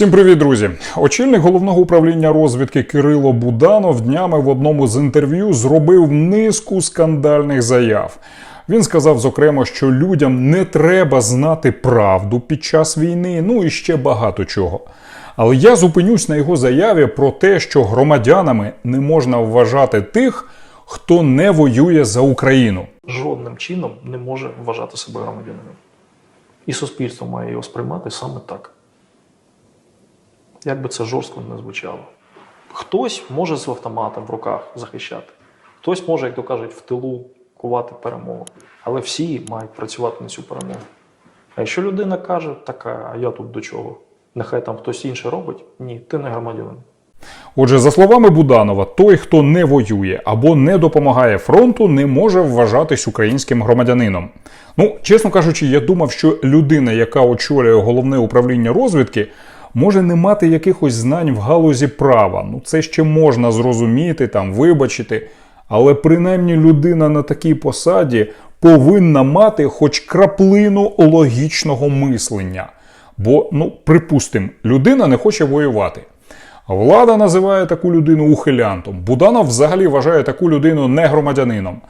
Всім привіт, друзі! Очільник головного управління розвідки Кирило Буданов днями в одному з інтерв'ю зробив низку скандальних заяв. Він сказав, зокрема, що людям не треба знати правду під час війни, ну і ще багато чого. Але я зупинюсь на його заяві про те, що громадянами не можна вважати тих, хто не воює за Україну. жодним чином не може вважати себе громадянином. І суспільство має його сприймати саме так. Як би це жорстко не звучало. Хтось може з автоматом в руках захищати, хтось може, як то кажуть, в тилу кувати перемогу. Але всі мають працювати на цю перемогу. А якщо людина каже, так а я тут до чого? Нехай там хтось інший робить, ні, ти не громадянин. Отже, за словами Буданова, той, хто не воює або не допомагає фронту, не може вважатись українським громадянином. Ну, чесно кажучи, я думав, що людина, яка очолює головне управління розвідки, може не мати якихось знань в галузі права. Ну, це ще можна зрозуміти, там вибачити. Але принаймні людина на такій посаді повинна мати хоч краплину логічного мислення. Бо, ну, припустимо, людина не хоче воювати. Влада називає таку людину ухилянтом. Буданов взагалі вважає таку людину не громадянином.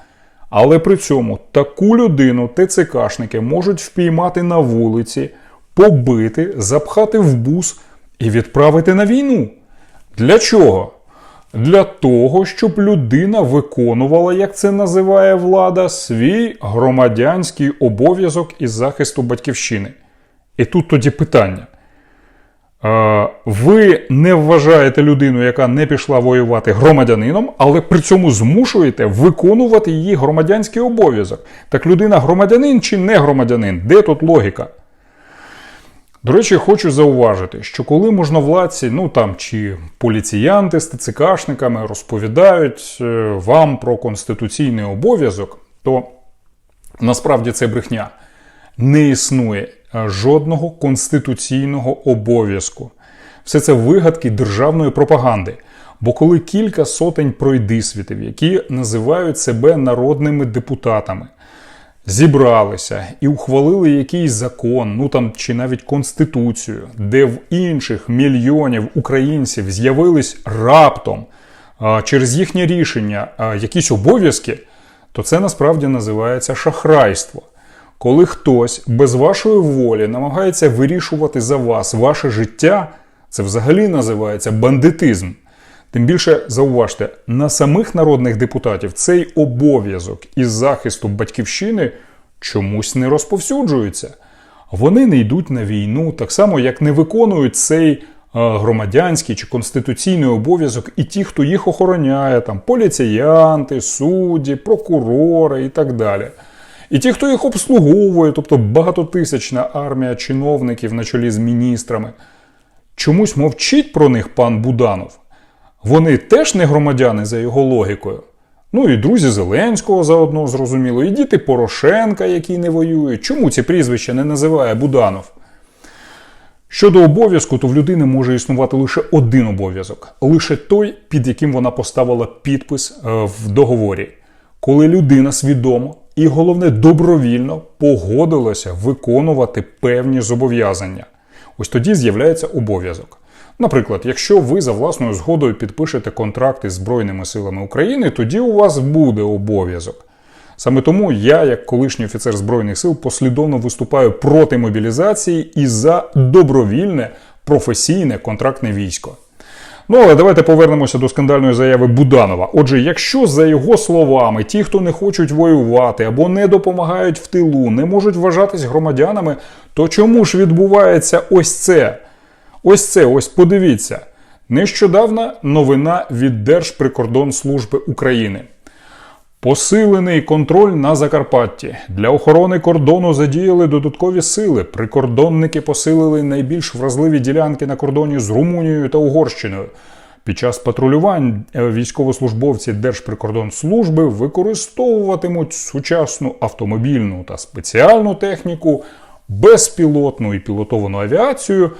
Але при цьому таку людину ТЦКшники можуть впіймати на вулиці, побити, запхати в бус і відправити на війну. Для чого? Для того, щоб людина виконувала, як це називає влада, свій громадянський обов'язок із захисту батьківщини. І тут тоді питання. Ви не вважаєте людину, яка не пішла воювати громадянином, але при цьому змушуєте виконувати її громадянський обов'язок. Так людина громадянин чи не громадянин? Де тут логіка? До речі, хочу зауважити, що коли можновладці, ну там чи поліціянти з ТЦКшниками розповідають е, вам про конституційний обов'язок, то насправді це брехня. Не існує е, жодного конституційного обов'язку. Все це вигадки державної пропаганди. Бо коли кілька сотень пройдисвітів, які називають себе народними депутатами, зібралися і ухвалили якийсь закон, ну там чи навіть конституцію, де в інших мільйонів українців з'явились раптом через їхнє рішення якісь обов'язки, то це насправді називається шахрайство. Коли хтось без вашої волі намагається вирішувати за вас ваше життя, це взагалі називається бандитизм. Тим більше зауважте, на самих народних депутатів цей обов'язок із захисту батьківщини чомусь не розповсюджується. Вони не йдуть на війну, так само як не виконують цей е, громадянський чи конституційний обов'язок і ті, хто їх охороняє, там поліціянти, судді, прокурори і так далі. І ті, хто їх обслуговує, тобто багатотисячна армія чиновників на чолі з міністрами, чомусь мовчить про них пан Буданов. Вони теж не громадяни за його логікою. Ну і друзі Зеленського заодно зрозуміло, і діти Порошенка, які не воюють. Чому ці прізвища не називає Буданов? Щодо обов'язку, то в людини може існувати лише один обов'язок, лише той, під яким вона поставила підпис е, в договорі. Коли людина свідомо і головне добровільно погодилася виконувати певні зобов'язання. Ось тоді з'являється обов'язок. Наприклад, якщо ви за власною згодою підпишете контракт із Збройними силами України, тоді у вас буде обов'язок. Саме тому я, як колишній офіцер Збройних сил, послідовно виступаю проти мобілізації і за добровільне професійне контрактне військо. Ну, але давайте повернемося до скандальної заяви Буданова. Отже, якщо за його словами ті, хто не хочуть воювати або не допомагають в тилу, не можуть вважатись громадянами, то чому ж відбувається ось це? Ось це, ось подивіться. Нещодавна новина від Держприкордонслужби України. Посилений контроль на Закарпатті. Для охорони кордону задіяли додаткові сили. Прикордонники посилили найбільш вразливі ділянки на кордоні з Румунією та Угорщиною. Під час патрулювань е, військовослужбовці Держприкордонслужби використовуватимуть сучасну автомобільну та спеціальну техніку, безпілотну і пілотовану авіацію,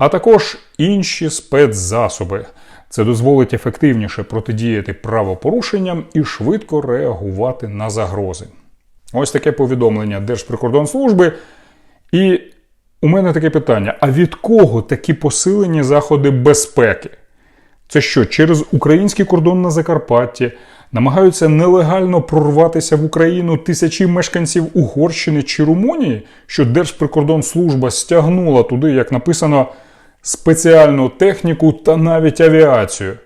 а також інші спецзасоби. Це дозволить ефективніше протидіяти правопорушенням і швидко реагувати на загрози. Ось таке повідомлення Держприкордонслужби. І У мене таке питання: а від кого такі посилені заходи безпеки? Це що, через український кордон на Закарпатті намагаються нелегально прорватися в Україну тисячі мешканців Угорщини чи Румунії, що Держприкордонслужба стягнула туди, як написано, спеціальну техніку та навіть авіацію.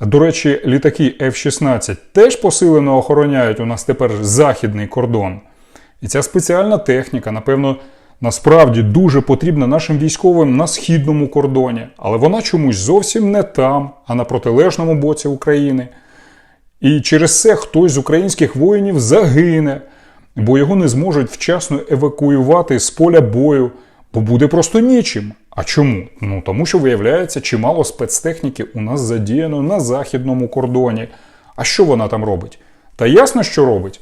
До речі, літаки F-16 теж посилено охороняють у нас тепер західний кордон. І ця спеціальна техніка, напевно, насправді дуже потрібна нашим військовим на східному кордоні, але вона чомусь зовсім не там, а на протилежному боці України. І через це хтось з українських воїнів загине, бо його не зможуть вчасно евакуювати з поля бою, бо буде просто нічим. А чому? Ну тому що виявляється, чимало спецтехніки у нас задіяно на західному кордоні. А що вона там робить? Та ясно, що робить.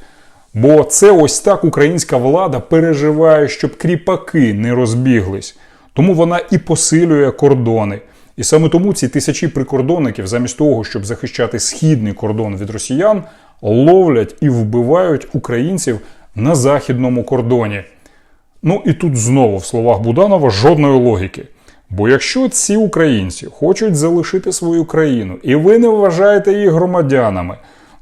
Бо це ось так українська влада переживає, щоб кріпаки не розбіглись. Тому вона і посилює кордони. І саме тому ці тисячі прикордонників, замість того, щоб захищати східний кордон від росіян, ловлять і вбивають українців на західному кордоні. Ну і тут знову в словах Буданова жодної логіки. Бо якщо ці українці хочуть залишити свою країну, і ви не вважаєте їх громадянами,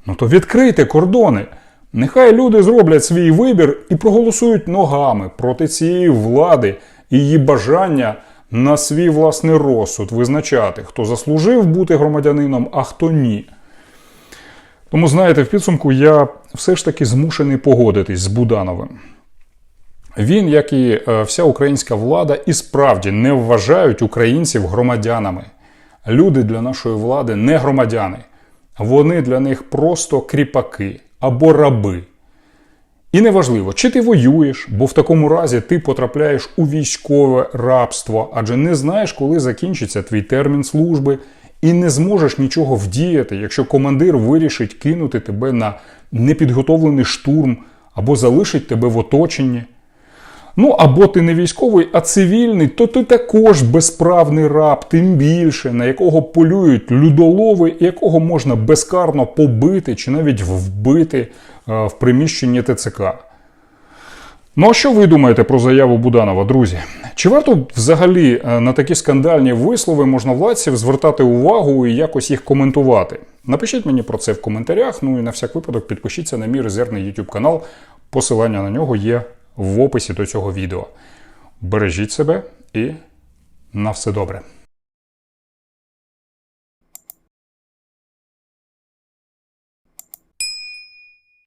ну то відкрийте кордони. Нехай люди зроблять свій вибір і проголосують ногами проти цієї влади і її бажання на свій власний розсуд визначати, хто заслужив бути громадянином, а хто ні. Тому, знаєте, в підсумку я все ж таки змушений погодитись з Будановим. Він, як і е, вся українська влада, і справді не вважають українців громадянами. Люди для нашої влади не громадяни. Вони для них просто кріпаки або раби. І неважливо, чи ти воюєш, бо в такому разі ти потрапляєш у військове рабство, адже не знаєш, коли закінчиться твій термін служби, і не зможеш нічого вдіяти, якщо командир вирішить кинути тебе на непідготовлений штурм або залишить тебе в оточенні. Ну, або ти не військовий, а цивільний, то ти також безправний раб, тим більше, на якого полюють людолови, якого можна безкарно побити чи навіть вбити е, в приміщенні ТЦК. Ну а що ви думаєте про заяву Буданова, друзі? Чи варто взагалі е, на такі скандальні вислови можновладців звертати увагу і якось їх коментувати? Напишіть мені про це в коментарях. Ну і на всяк випадок підпишіться на мій резервний YouTube канал. Посилання на нього є в описі до цього відео. Бережіть себе і на все добре.